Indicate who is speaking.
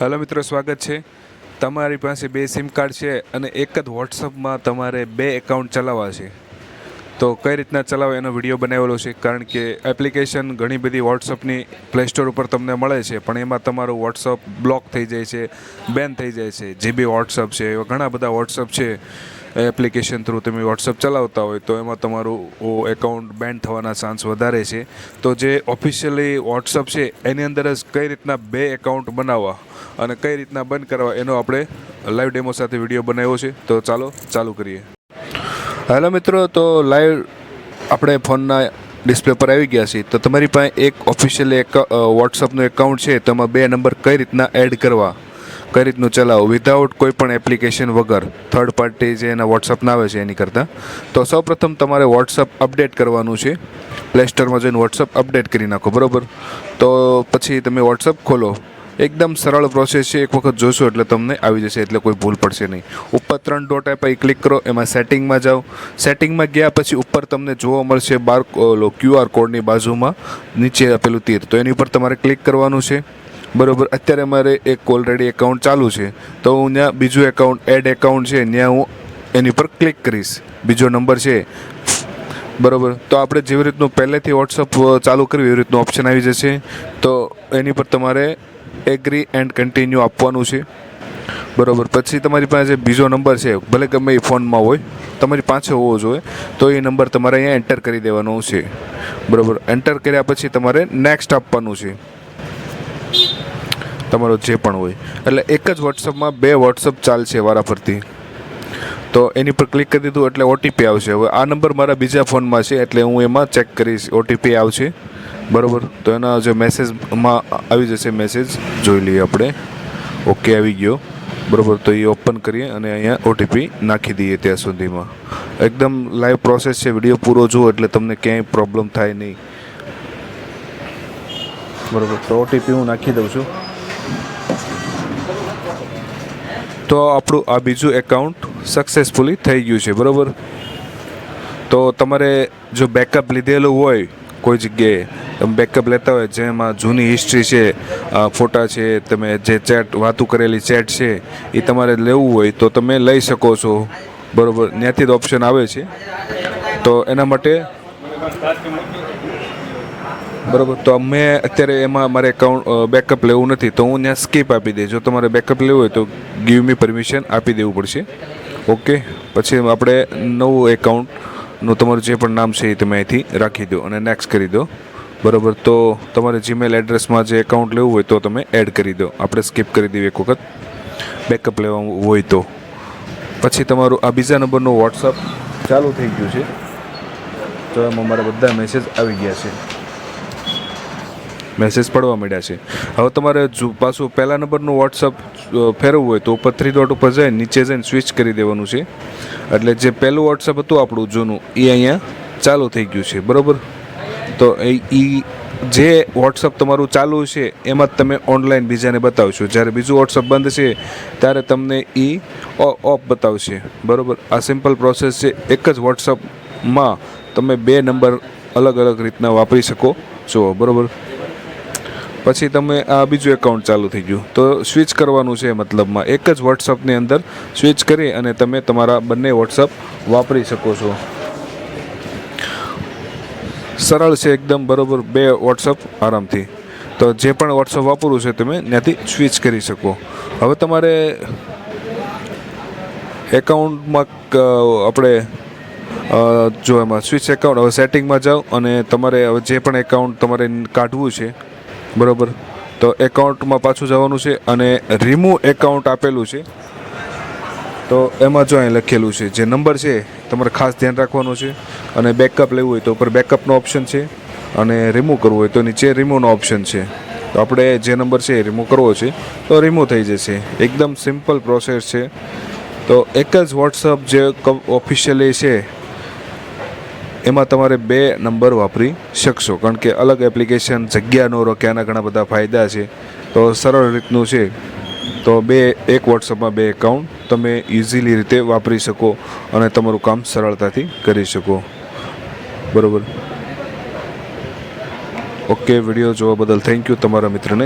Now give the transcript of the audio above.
Speaker 1: Hello મિત્રો, સ્વાગત છે. તમારી પાસે બે સિમ કાર્ડ છે અને એક જ વોટ્સઅપમાં તમારે બે એકાઉન્ટ ચલાવવા છે. તો કઈ રીતના ચલાવે એનો વીડિયો બનાવેલો છે? કારણ કે એપ્લિકેશન ઘણી બધી વોટ્સઅપની પ્લે સ્ટોર ઉપર તમને મળે છે, પણ એમાં તમારું વોટ્સઅપ બ્લોક થઈ જાય છે બેન થઈ જાય છે. જે બી વોટ્સઅપ છે, એવા ઘણા બધા વોટ્સઅપ છે. એપ્લિકેશન થ્રુ તમે વોટ્સઅપ ચલાવતા હોય તો એમાં તમારું એકાઉન્ટ બેન થવાના ચાન્સ વધારે છે. તો જે ઓફિશિયલી વોટ્સઅપ છે, એની અંદર જ કઈ રીતના બે એકાઉન્ટ બનાવવા અને કઈ રીતના બંધ કરવા, એનો આપણે લાઈવ ડેમો સાથે વીડિયો બનાવ્યો છે. તો ચાલો, ચાલુ કરીએ. હેલો મિત્રો, તો લાઈવ આપણે ફોનના ડિસ્પ્લે પર આવી ગયા છીએ. તો તમારી પાસે એક ઓફિશિયલી એક વોટ્સઅપનું એકાઉન્ટ છે. તો એમાં બે નંબર કઈ રીતના એડ કરવા? કઈ રીતનું ચલાવો? વિધાઉટ કોઈ પણ એપ્લિકેશન વગર થર્ડ પાર્ટી જે એના વોટ્સઅપના આવે છે એની કરતાં. તો સૌપ્રથમ તમારે વોટ્સઅપ અપડેટ કરવાનું છે. પ્લે સ્ટોરમાં જઈને વોટ્સઅપ અપડેટ કરી નાખો, બરાબર? તો પછી તમે વોટ્સઅપ ખોલો. એકદમ સરળ પ્રોસેસ છે. એક વખત જોશો એટલે તમને આવી જશે, એટલે કોઈ ભૂલ પડશે નહીં. ઉપર ત્રણ ડોટ આપ્યા ક્લિક કરો, એમાં સેટિંગમાં જાઓ. સેટિંગમાં ગયા પછી ઉપર તમને જોવા મળશે બાર ક્યુઆર કોડની બાજુમાં નીચે આપેલું તીર. તો એની ઉપર તમારે ક્લિક કરવાનું છે. બરોબર. અત્યારે મારે એક ઓલરેડી એકાઉન્ટ ચાલુ છે. તો હું ત્યાં બીજું એકાઉન્ટ એડ એકાઉન્ટ છે, ત્યાં હું એની પર ક્લિક કરીશ. બીજો નંબર છે. બરોબર. તો આપણે જેવી રીતનું પહેલેથી વોટ્સઅપ ચાલુ કરવી એવી રીતનું ઓપ્શન આવી જશે. તો એની પર તમારે એગ્રી એન્ડ કન્ટિન્યુ આપવાનું છે. બરોબર. પછી તમારી પાસે બીજો નંબર છે. ભલે ગમે એ ફોનમાં હોય, તમારી પાસે હોવો જોઈએ. તો એ નંબર તમારે અહીંયા એન્ટર કરી દેવાનો છે. બરાબર. એન્ટર કર્યા પછી તમારે નેક્સ્ટ આપવાનું છે. તમારો જે પણ હોય. એટલે એક જ વોટ્સઅપમાં બે વોટ્સઅપ ચાલશે વારાફરતી. તો એની પર ક્લિક કરી દીધું એટલે ઓટીપી આવશે. હવે આ નંબર મારા બીજા ફોનમાં છે એટલે હું એમાં ચેક કરીશ. ઓટીપી આવશે. બરાબર? તો એના જે મેસેજમાં આવી જશે મેસેજ જોઈ લઈએ આપણે. ઓકે આવી ગયો. બરાબર? તો એ ઓપન કરીએ અને અહીંયા ઓટીપી નાખી દઈએ ત્યાં સુધીમાં. એકદમ લાઈવ પ્રોસેસ છે. વીડિયો પૂરો જુઓ એટલે તમને ક્યાંય પ્રોબ્લેમ થાય નહીં. બરાબર? તો ઓટીપી હું નાખી દઉં છું. તો આપણું આ બીજું એકાઉન્ટ સક્સેસફુલી થઈ ગયું છે, બરાબર? તો તમારે જો બેકઅપ લીધેલું હોય કોઈ જગ્યાએ, તમે બેકઅપ લેતા હોય, જેમાં જૂની હિસ્ટ્રી છે ફોટા છે, તમે જે ચેટ વાતું કરેલી ચેટ છે, એ તમારે લેવું હોય, તો તમે લઈ શકો છો, બરાબર? ત્યાંથી જ ઓપ્શન આવે છે. તો એના માટે બરોબર. તો મેં અત્યારે એમાં મારે એકાઉન્ટ બેકઅપ લેવું નથી. તો હું ત્યાં સ્કીપ આપી દે જો તમારે બેકઅપ લેવું હોય તો ગીવ મી પરમિશન આપી દેવું પડશે. ઓકે પછી આપણે નવું એકાઉન્ટનું તમારું જે પણ નામ છે એ તમે અહીંથી રાખી દો અને નેક્સ્ટ કરી દો. બરોબર. તો તમારે જીમેલ એડ્રેસમાં જે એકાઉન્ટ લેવું હોય તો તમે એડ કરી દો. આપણે સ્કીપ કરી દઈએ એક વખત. બેકઅપ લેવાનું હોય તો. પછી તમારું, આ બીજા નંબરનું વોટ્સઅપ ચાલુ થઈ ગયું છે. તો એમાં મારા બધા મેસેજ આવી ગયા છે. મેસેજ પડવા માંડ્યા છે. હવે તમારે જો પાછું પહેલા નંબરનું વોટ્સઅપ ફેરવવું હોય તો ઉપર થ્રી ડોટ ઉપર જાય, નીચે જઈને સ્વિચ કરી દેવાનું છે. એટલે જે પહેલું વોટ્સઅપ હતું આપણું જૂનું, એ અહીંયા ચાલુ થઈ ગયું છે, બરાબર? તો એ જે વોટ્સઅપ તમારું ચાલુ છે, એમાં જ તમે ઓનલાઈન બીજાને બતાવશો. જ્યારે બીજું વોટ્સઅપ બંધ છે, ત્યારે તમને એ ઓફ બતાવશે, બરાબર? આ સિમ્પલ પ્રોસેસ છે. એક જ વોટ્સઅપમાં તમે બે નંબર અલગ અલગ રીતના વાપરી શકો. છો બરાબર? પછી તમે આ બીજું એકાઉન્ટ ચાલુ થઈ ગયું. તો સ્વિચ કરવાનું છે મતલબમાં એક જ વોટ્સઅપની અંદર સ્વિચ કરી અને તમે તમારા બંને વોટ્સઅપ વાપરી શકો છો. સરળ છે એકદમ બરાબર બે વોટ્સઅપ આરામથી. તો જે પણ વોટ્સઅપ વાપરવું છે તમે ત્યાંથી સ્વિચ કરી શકો. હવે તમારે એકાઉન્ટમાં આપણે જો એમાં સ્વિચ એકાઉન્ટ હવે સેટિંગમાં જાઓ અને તમારે હવે જે પણ એકાઉન્ટ તમારે કાઢવું છે બરોબર? તો એકાઉન્ટમાં પાછું જવાનું છે અને રિમૂવ એકાઉન્ટ આપેલું છે. તો એમાં જો અહીં લખેલું છે, જે નંબર છે, તમારે ખાસ ધ્યાન રાખવાનું છે. અને બેકઅપ લેવું હોય તો ઉપર બેકઅપનો ઓપ્શન છે અને રિમૂવ કરવું હોય તો નીચે રિમૂવનો ઓપ્શન છે. તો આપણે જે નંબર છે એ રિમૂવ કરવો છે. તો રિમૂવ થઈ જશે. એકદમ સિમ્પલ પ્રોસેસ છે. તો એક જ વોટ્સઅપ જે ઓફિશિયલી છે એમાં તમારે બે નંબર વાપરી શકશો. કારણ કે અલગ એપ્લિકેશન જગ્યા નો રોકે, આના ઘણા બધા ફાયદા છે. તો સરળ રીતનું છે. તો બે, એક વોટ્સઅપમાં બે એકાઉન્ટ તમે ઇઝીલી રીતે વાપરી શકો અને તમારું કામ સરળતાથી કરી શકો. બરાબર? ઓકે વીડિયો જોવા બદલ થેન્ક યુ તમારા મિત્રને.